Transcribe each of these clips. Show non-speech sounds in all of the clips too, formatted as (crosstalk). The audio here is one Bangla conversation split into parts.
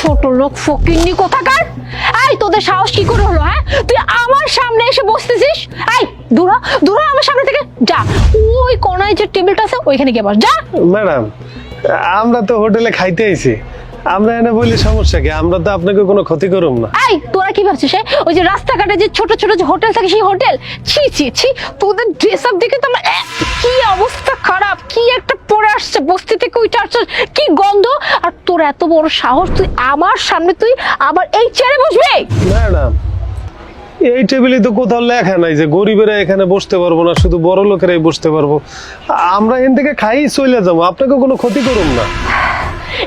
ছোট লোক ফকিন্নি কোথাকার? এই তোদের সাহস কি করে হলো হ্যাঁ? তুই আমার সামনে এসে বসতেছিস? এই দূরা দূরা আমার সামনে থেকে যা। ওই কোনায় যে টেবিলটা আছে ওইখানে গিয়ে বস যা। ম্যাডাম আমরা তো হোটেলে খাইতে আইছি। আমরা এনে বলি সমস্যা কি? আমরা তো আপনাকে কোনো ক্ষতি করুম না। এই তোরা কি ভাবছিস হ্যাঁ? ওই যে রাস্তাঘাটে যে ছোট ছোট যে হোটেল থাকে সেই হোটেল? ছি ছি ছি তোদের ড্রেস আপ দেখে তো আমার কি অবস্থা খারাপ? কি একটা পরে আসছে? বস্তি থেকে ওইটা আসছে কি গন্ধ? আর তোর এত বড় সাহস, তুই আমার সামনে তুই আবার এই চেয়ারে বসবি? ম্যাডাম, এই টেবিলে তো কোথাও লেখা নাই যে গরিবেরা এখানে বসতে পারব না, শুধু বড় লোকেরাই বসতে পারব। আমরা এখান থেকে খাই চলে যাব, আপনাকে কোনো ক্ষতি করুন না।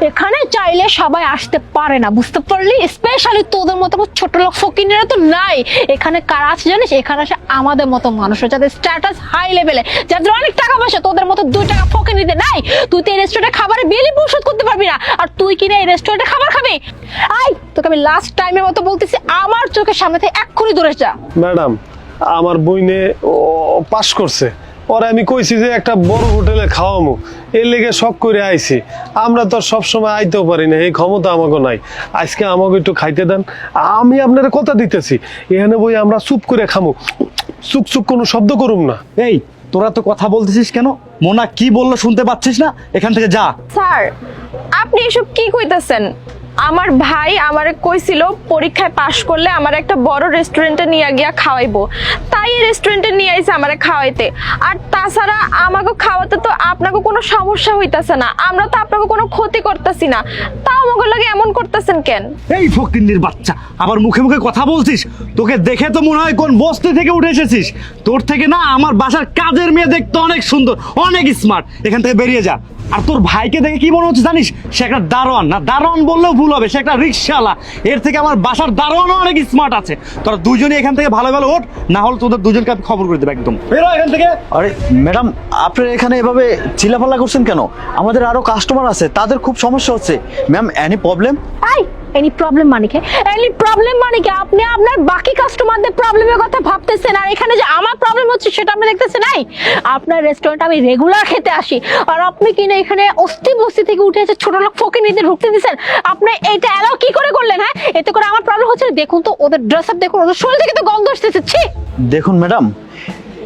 এখানে চাইলে সবাই আসতে পারে না, বুঝতে পারলি? স্পেশালি তোদের মতো ছোট লোক ফকিনেরা তো নাই। এখানে কারা আছে জানিস? এখানে আসে আমাদের মতো মানুষ যাদের স্ট্যাটাস হাই লেভেলে যাদের অনেক টাকা পয়সা, তোদের মতো দুই টাকা ফকিনিতে নাই। তুই তো এই রেস্টুরেন্টে খাবারের বিলই পরিশোধ করতে পারবি না, আর তুই কিনা এই রেস্টুরেন্টে খাবার খাবি? আই তোকে আমি লাস্ট টাইমের মতো বলতেছি, আমার চোখের সামনে থেকে এক্ষুনি দূরে যা। ম্যাডাম, আমার বইনে পাস করছে। ওরা আমি কইছি যে একটা বড় হোটেলে খাওয়ামু। এর লেগে শখ করে আইছি। আমরা তো সব সময় আইতেও পারি না এই ক্ষমতা আমাকে নাই। আজকে আমাকে একটু খাইতে দেন। আমি আপনার কথা দিতেছি এখানে বই আমরা চুপ করে খামু। চুপ চুপ কোনো শব্দ করুম না। এই তোরা তো কথা বলতেছিস কেন? মোনা কি বলল শুনতে পাচ্ছিস না? এখান থেকে যা। স্যার আপনি এসব কি কইতাছেন? আমার ভাই আমার কইছিল, পরীক্ষায় পাশ করলে আমার একটা বড় রেস্টুরেন্টে নিয়ে গিয়া খাওয়াইবো। তাই এই রেস্টুরেন্টে নিয়ে আইছে আমারে খাওয়াইতে। আর তাছাড়া আমাকে খাওয়াতে তো আপনাকে কোনো সমস্যা হইতাছে না। আমরা তো আপনাকে কোনো ক্ষতি করতেছি না। তাও আমাকে লাগে এমন করতেছেন কেন? এই ফকিন্নির বাচ্চা, আবার মুখে মুখে কথা বলছিস? তোকে দেখে তো মনে হয় কোন বস্তি থেকে উঠে এসেছিস। তোর থেকে না আমার বাসার কাজের মেয়ে দেখতে অনেক সুন্দর, অনেক স্মার্ট এখান থেকে বেরিয়ে যা। আর তোর ভাইকে দেখে কি মনে হচ্ছে জানিস? সে একটা দারোয়ান। না দারোয়ান বললেও ভুল হবে সে একটা রিক্সাওয়ালা এর থেকে আমার বাসার দারোয়ানও অনেক স্মার্ট আছে। তোরা দুজনে এখান থেকে ভালো ভালো ওঠ না হলে তোদের দুজনকে আমি খবর করে দেবো একদম। বেরো এখান থেকে। আরে ম্যাডাম আপনি এখানে এভাবে চিল্লাপাল্লা করছেন কেন? আমাদের আরও কাস্টমার আছে তাদের খুব সমস্যা হচ্ছে। Ma'am any problem I any problem মানে কি এনি প্রবলেম মানে কি আপনি আপনার বাকি কাস্টমারদের প্রবলেমের কথা ভাবতেছেন আর এখানে যে আমার প্রবলেম হচ্ছে সেটা আপনি দেখতেছেন? নাই। আপনার রেস্টুরেন্ট আমি রেগুলার খেতে আসি। আর আপনি কিনা এখানে অস্থি বস্তি থেকে উঠে এসে ছোট লোক ফোকে নিতে ঢুকতে দিচ্ছেন আপনি এটা অ্যালাউ কি করে করলেন হ্যাঁ? এতে করে আমার প্রবলেম হচ্ছে, দেখুন তো, ওদের ড্রেস আপ দেখুন, ওদের শরীর থেকে তো গন্ধ আসতেছে, ছি! দেখুন ম্যাডাম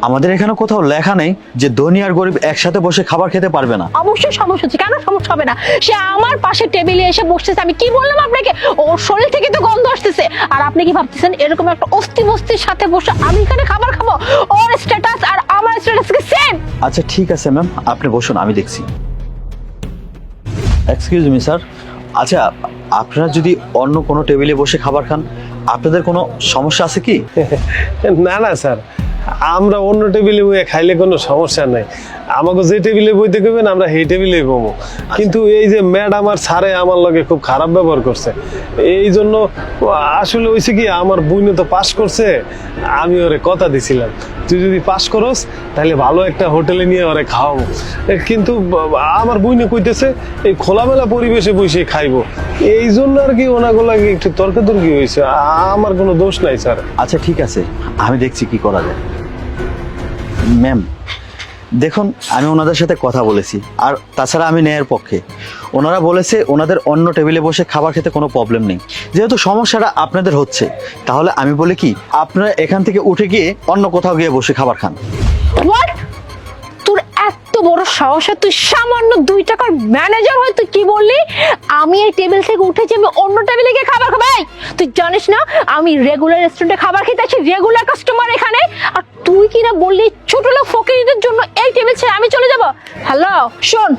আমাদের এখানে কোথাও লেখা নেই যে ধনী আর গরিব একসাথে বসে খাবার খেতে পারবে না। অবশ্যই সমস্যা হচ্ছে। কেন সমস্যা হবে না? সে আমার পাশে টেবিলে এসে বসতেছে। আমি কি বললাম আপনাকে? ওর শরীর থেকে তো গন্ধ আসতেছে। আর আপনি কি ভাবতেছেন এরকম একটা অস্থি বস্তির সাথে বসে আমি এখানে খাবার খাব? ওর স্ট্যাটাস আর আমার স্ট্যাটাস কি সেম আচ্ছা ঠিক আছে ম্যাম আপনি বসুন আমি দেখছি। এক্সকিউজ মি স্যার আচ্ছা আপনারা যদি অন্য কোনো টেবিলে বসে খাবার খান আপনাদের কোনো সমস্যা আছে কি? (laughs) না না স্যার আমরা অন্য টেবিলে বইয়ে খাইলে কোনো সমস্যা নাই আমাকে যে টেবিলে বইতে কইবেন, আমরা সেই টেবিলে বমো। কিন্তু এই যে ম্যাডাম আর স্যারে আমার লগে খুব খারাপ ব্যবহার করছে। এই জন্য আসলে হয়েছে কি, আমার বুইনে তো পাস করছে, আমি ওরে কথা দিছিলাম। তুই যদি পাস করস, তাহলে ভালো একটা হোটেলে নিয়ে ওরে খাওয়াবো। কিন্তু আমার বুইনে কইতেছে, এই খোলামেলা পরিবেশে বসে খাইবো। এই জন্য আর কি ওনাগুলো একটু তর্কাতর্কি হয়েছে আমার কোনো দোষ নাই, স্যার। আচ্ছা ঠিক আছে। আমি দেখছি কি করা যায়। ম্যাম দেখুন, আমি ওনাদের সাথে কথা বলেছি, আর তাছাড়া আমি ন্যায়ের পক্ষে। ওনারা বলেছে, ওনাদের অন্য টেবিলে বসে খাবার খেতে কোনো প্রবলেম নেই। যেহেতু সমস্যাটা আপনাদের হচ্ছে, তাহলে আমি বলি কি, আপনারা এখান থেকে উঠে গিয়ে অন্য কোথাও গিয়ে বসে খাবার খান। তোর এত বড় সাহস তুই সামান্য দুই টাকার ম্যানেজার হয়ে তুই কি বললি? আমি এই টেবিল থেকে উঠেছি আমি অন্য টেবিলে তুই জানিস না, আমি রেগুলার রেস্টুরেন্টে খাবার খেতে আছি রেগুলার কাস্টমার এখানে। আর তুই কি না বললি, ছোট লোক ফকিরদের জন্য এই টেবিল ছেড়ে আমি চলে যাব? হ্যালো শোন,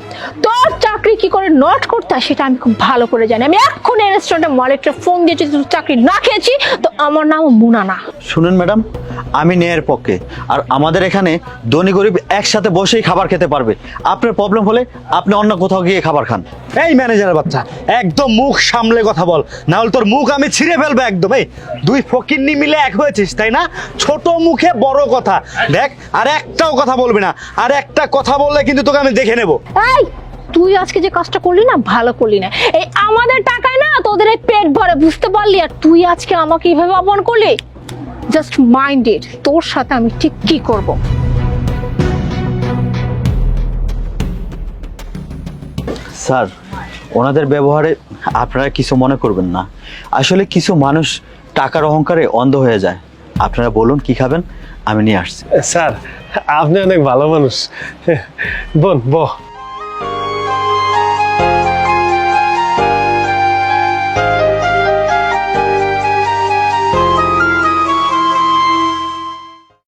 তোর চাকরি কি করে নট করতে হয় সেটা আমি খুব ভালো করে জানি। আমি এখন এই রেস্টুরেন্টের মালিকটা ফোন দিয়েছি তুই চাকরি না খেয়েছি, তো আমার নাম মুনা না শুনুন ম্যাডাম আমি ন্যায়ের পক্ষে। আর আমাদের এখানে ধনী গরিব একসাথে বসেই খাবার খেতে পারবে। আপনার প্রবলেম হলে আপনি অন্য কোথাও গিয়ে খাবার খান। এই ম্যানেজারের বাচ্চা একদম মুখ সামলে কথা বল। না হলে তোর মুখ আমি ছিঁড়ে ফেলব একদম। এই দুই ফকিন্নি মিলে এক হয়েছিস তাই না? ছোট মুখে বড় কথা। দেখ আর একটাও কথা বলবি না। আর একটা কথা বললে কিন্তু তোকে আমি দেখে নেব। এই তুই আজকে যে কাজটা করলি না ভালো করলি না। এই আমাদের টাকায় না তোদের এই পেট ভরে বুঝতে পারলি? আর তুই আজকে আমাকে এইভাবে অপমান করলি? জাস্ট মাইন্ডেড তোর সাথে আমি ঠিক কি করব? স্যার ওনাদের ব্যবহারে আপনারা কিছু মনে করবেন না। আসলে কিছু মানুষ টাকার অহংকারে অন্ধ হয়ে যায়। আপনারা বলুন কি খাবেন আমি নিয়ে আসছি। স্যার আপনি অনেক ভালো মানুষ। বোন বহ।